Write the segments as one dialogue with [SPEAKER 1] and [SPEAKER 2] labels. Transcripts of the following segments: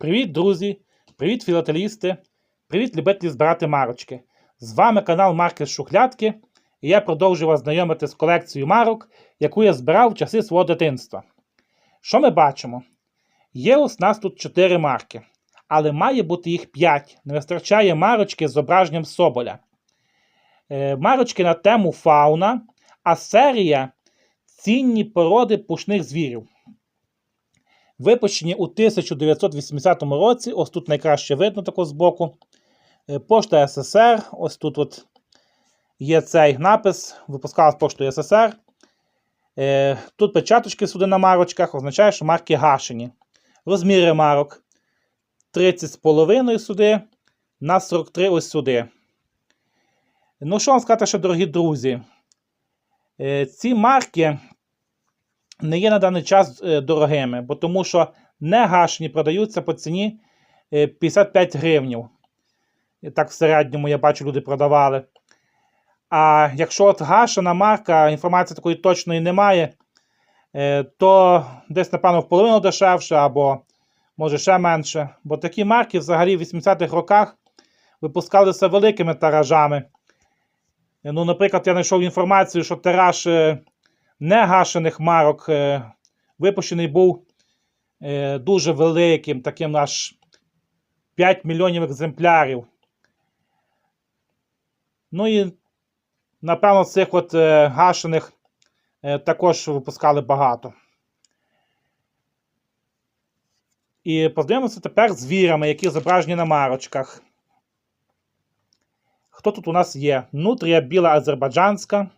[SPEAKER 1] Привіт, друзі! Привіт, філателісти! Привіт, любителі збирати марочки! З вами канал Марки з Шухлядки, і я продовжую вас знайомити з колекцією марок, яку я збирав в часи свого дитинства. Що ми бачимо? Є у нас тут 4 марки, але має бути їх 5. Не вистачає марочки з зображенням Соболя. Е, марочки на тему фауна, а серія цінні породи пушних звірів. Випущені у 1980 році, ось тут найкраще видно тако збоку. Е, Пошта СССР, ось тут от є цей напис, випускалась поштою СССР. Е, Тут печаточки сюди на марочках, означає, що марки гашені. Розміри марок 30,5 сюди, на 43 ось сюди. Ну, що вам сказати, що, дорогі друзі, е, ці марки не є на даний час е, дорогими, бо тому що не гашені продаються по ціні е, 55 гривнів. Так в середньому я бачу, люди продавали. А якщо от гашена марка, інформації такої точної немає, е, то десь, напевно, в половину дешевше або може ще менше. Бо такі марки взагалі в 80-х роках випускалися великими тиражами. Е, Ну, наприклад, я знайшов інформацію, що тираж е, негашених марок е, випущений був е, дуже великим, таким аж 5 мільйонів екземплярів. Ну і, напевно, цих от е, гашених також випускали багато. І познайомимося тепер з звірами, які зображені на марочках. Хто тут у нас є? Нутрія біла азербайджанська,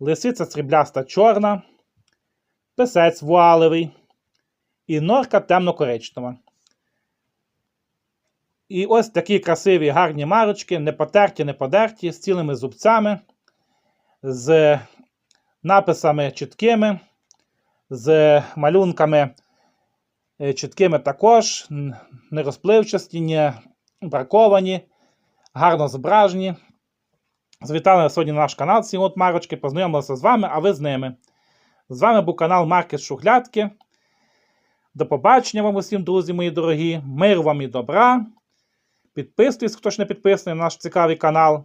[SPEAKER 1] лисиця срібляста чорна, писець вуалевий і норка темно-коричнева. І ось такі красиві гарні марочки, не потерті, не подерті, з цілими зубцями, з написами чіткими, з малюнками е, чіткими також, н- не розпливчасті, не браковані, гарно зображені. Завітали сьогодні на наш канал ці от марочки, познайомилися з вами, а ви з ними. З вами був канал Маркет Шухлядки. До побачення вам усім, друзі мої дорогі. Мир вам і добра. Підписуйтесь, хто ж не підписаний на наш цікавий канал.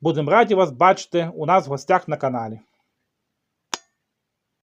[SPEAKER 1] Будемо раді вас бачити у нас в гостях на каналі.